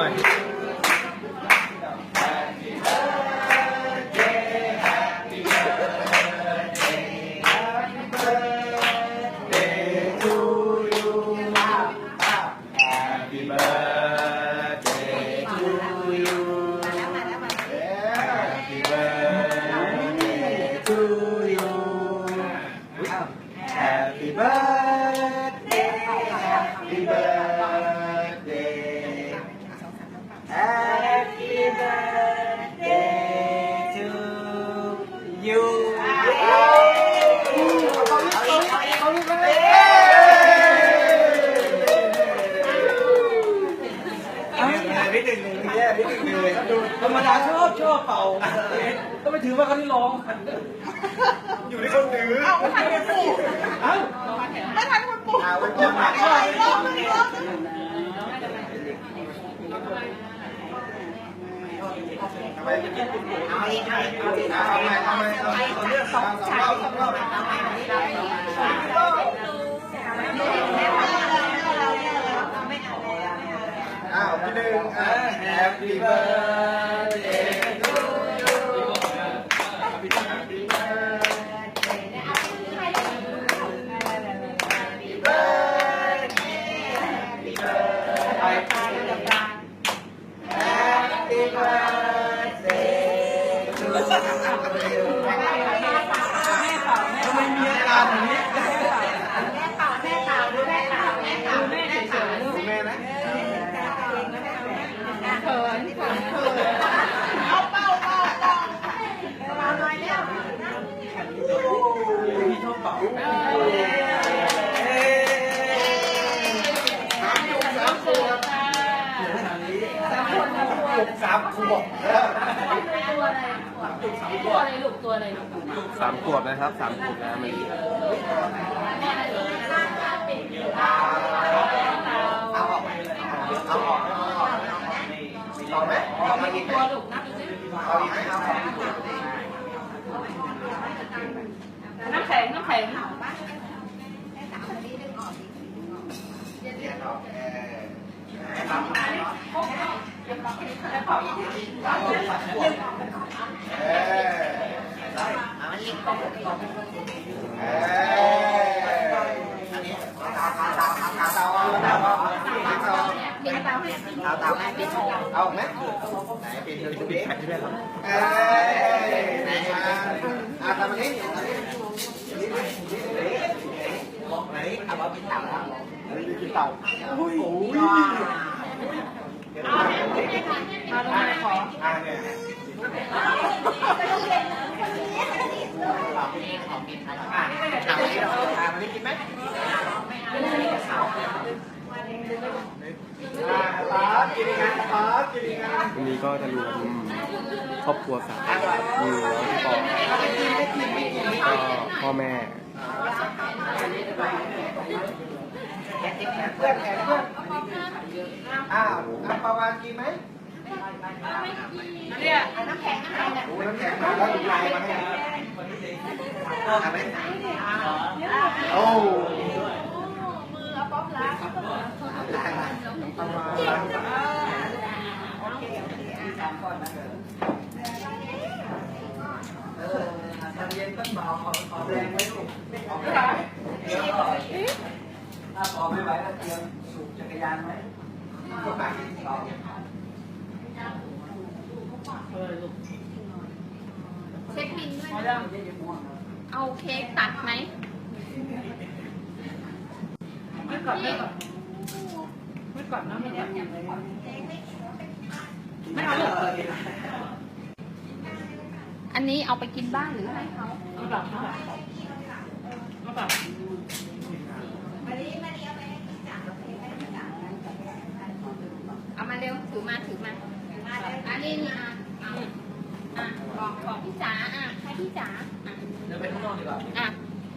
much. Happy birthday, happy birthday. อว่าเขาที่ร้อง อยู่ในคนถือเอาไม่ทันคุณปู่เอ้าไม่ทันคุณปู่เอาไว้ก่อนอะไรรอบนึงรอบนึงทำไมจะกินคุณปู่เอาอีกเอาอีกเอาใหม่เอาใหม่เอาใหม่เอาเรื่องสองสองรอบสองรอบอ้าวพี่หนึ่งอะ Happy birthday ขวบตัวอะไรตัวอะไรลูกตัวอะไรลูกสามขวบนะครับสามขวบแล้วมันเอาออกเอาออกเอาไหมเอาไหมตัวลูกนับดูสิเอาอีกไหมเอาออกน้ำแข็งน้ำแข็งเอาไหมไหนนดูดิไหนอ่าทำอันนี้ไหนเอามาเป็นเต่าแล้วเมาลงมาขออ่าเนี่ยอ่าเอาอันนี้เราทานอันนี้กินไหมอ่าป๊ากินอีกนะป๊ากินอีกนะวันนี้ก็จะรวมครอบครัวสามมีแล้วพี่ปอก็พ่อแม่ แขนเพื่อนแขนเพื่อนอ้าวน้ำปลาวานกินไหมเนี่ยน้ำแข็งน้ำแข็งโอ้น้ำแข็งมาแล้วลายมาให้เอาไหมโอ้มือเอาป๊อปล้าง ได้มาน้ำปลาวานเออตอนเย็นต้องบอกขอขอแรงไว้ลูกออกไม่ไหวถ้าออก ไม่ไหวก็เตรียมสูบจักรยานไหมก็ไปต่อเช็คบินด้วยพอนะยังเอาเค้กตัดไหมไม่ก่อนไม่ก่อนไม่ก่อนนะไม่ก่อนไม่เอาลูกอันนี้เอาไปกินบ้านหรือให้เขาเอาแบบเอาแบบเอาแบบ เอามาเร็วถื อมาถือมาอันนี้นี่อะอะบอกบอกพี่จ๋าอะให้พี่จ๋าอะเดินไปข้างนอกดีกว่าอะ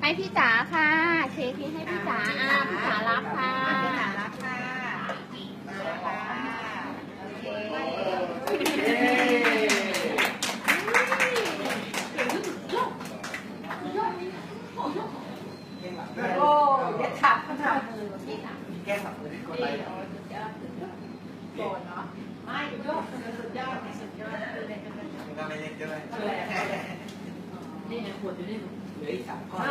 ให้พี่จ๋าค่ะ เค้กนี้ให้พี่จ๋าอะพี่จ๋ารับค่ะพี่จ๋ารับค่ะโอเคโอ้เด็ดขาดขนาดแก้ขับมือนไรโกรธเนาะ ช่ไหมนี่ไงขวดอยู่นี่เหลืออีกสามก้อน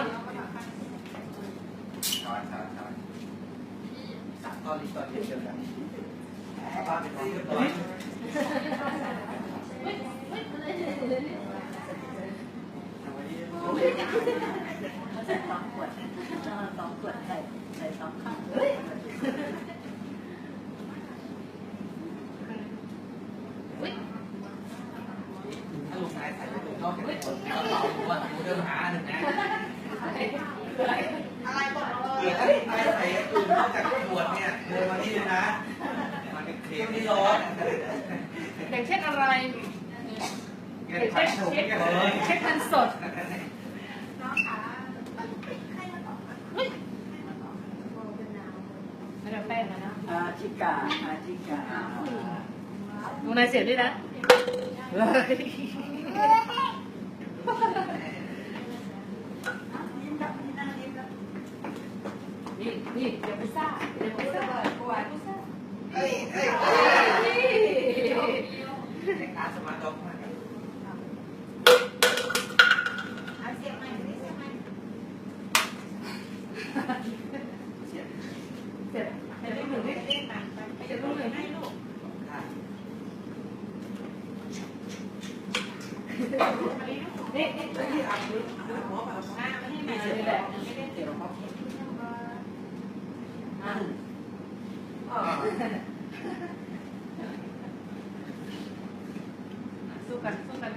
ช้อนช้อนช้อนสามก้อนนี้ตอนเดียวกันป้าเป็นที่เรียบร้อยใส่สองขวดสองขวดใส่ใส่สองข้าง อุ้ย ถ้าลุงนายใส่ไปตรงนอ กจากคนกระเป๋าผมว่าผมเดินหาหนึ่งนะอะไรบอกเราเกิดอะไรใส่อื่นนอกจากขวดเนี่ยเดินมานี่เลยนะมันเป็นเคมที่ร้อนอย่างเช่นอะไรเกิดไฟถูกกันเลยเช็คเงินสดไม่ได้แป้งนะนะอาชิกาอาชิกาลงในเสียด้วยนะ ดี๋ยวไปซ่าเดี๋ยวไปซ่าปวดเฮ้ยเฮ้ยเด็กตาสมาร์ทด็อกมากเสร็จเสร็จลูกหนึ่งนี่เสร็จลูกหนึ่งให้ลูกนี่นี่นี่อะดูดูหัวเปล่าหน้าไม่ให้แม่เลยแหละไม่ได้เกี่ยวกับอะอ๋อ สู้กันสู้กัน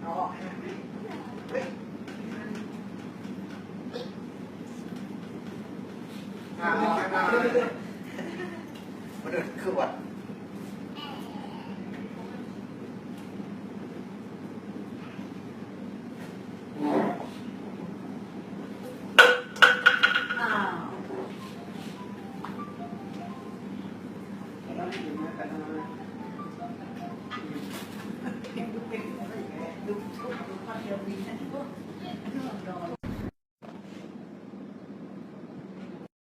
เอาออกให้เฮ้ยอ่าเอาให้มามาเดินคือวัด แล้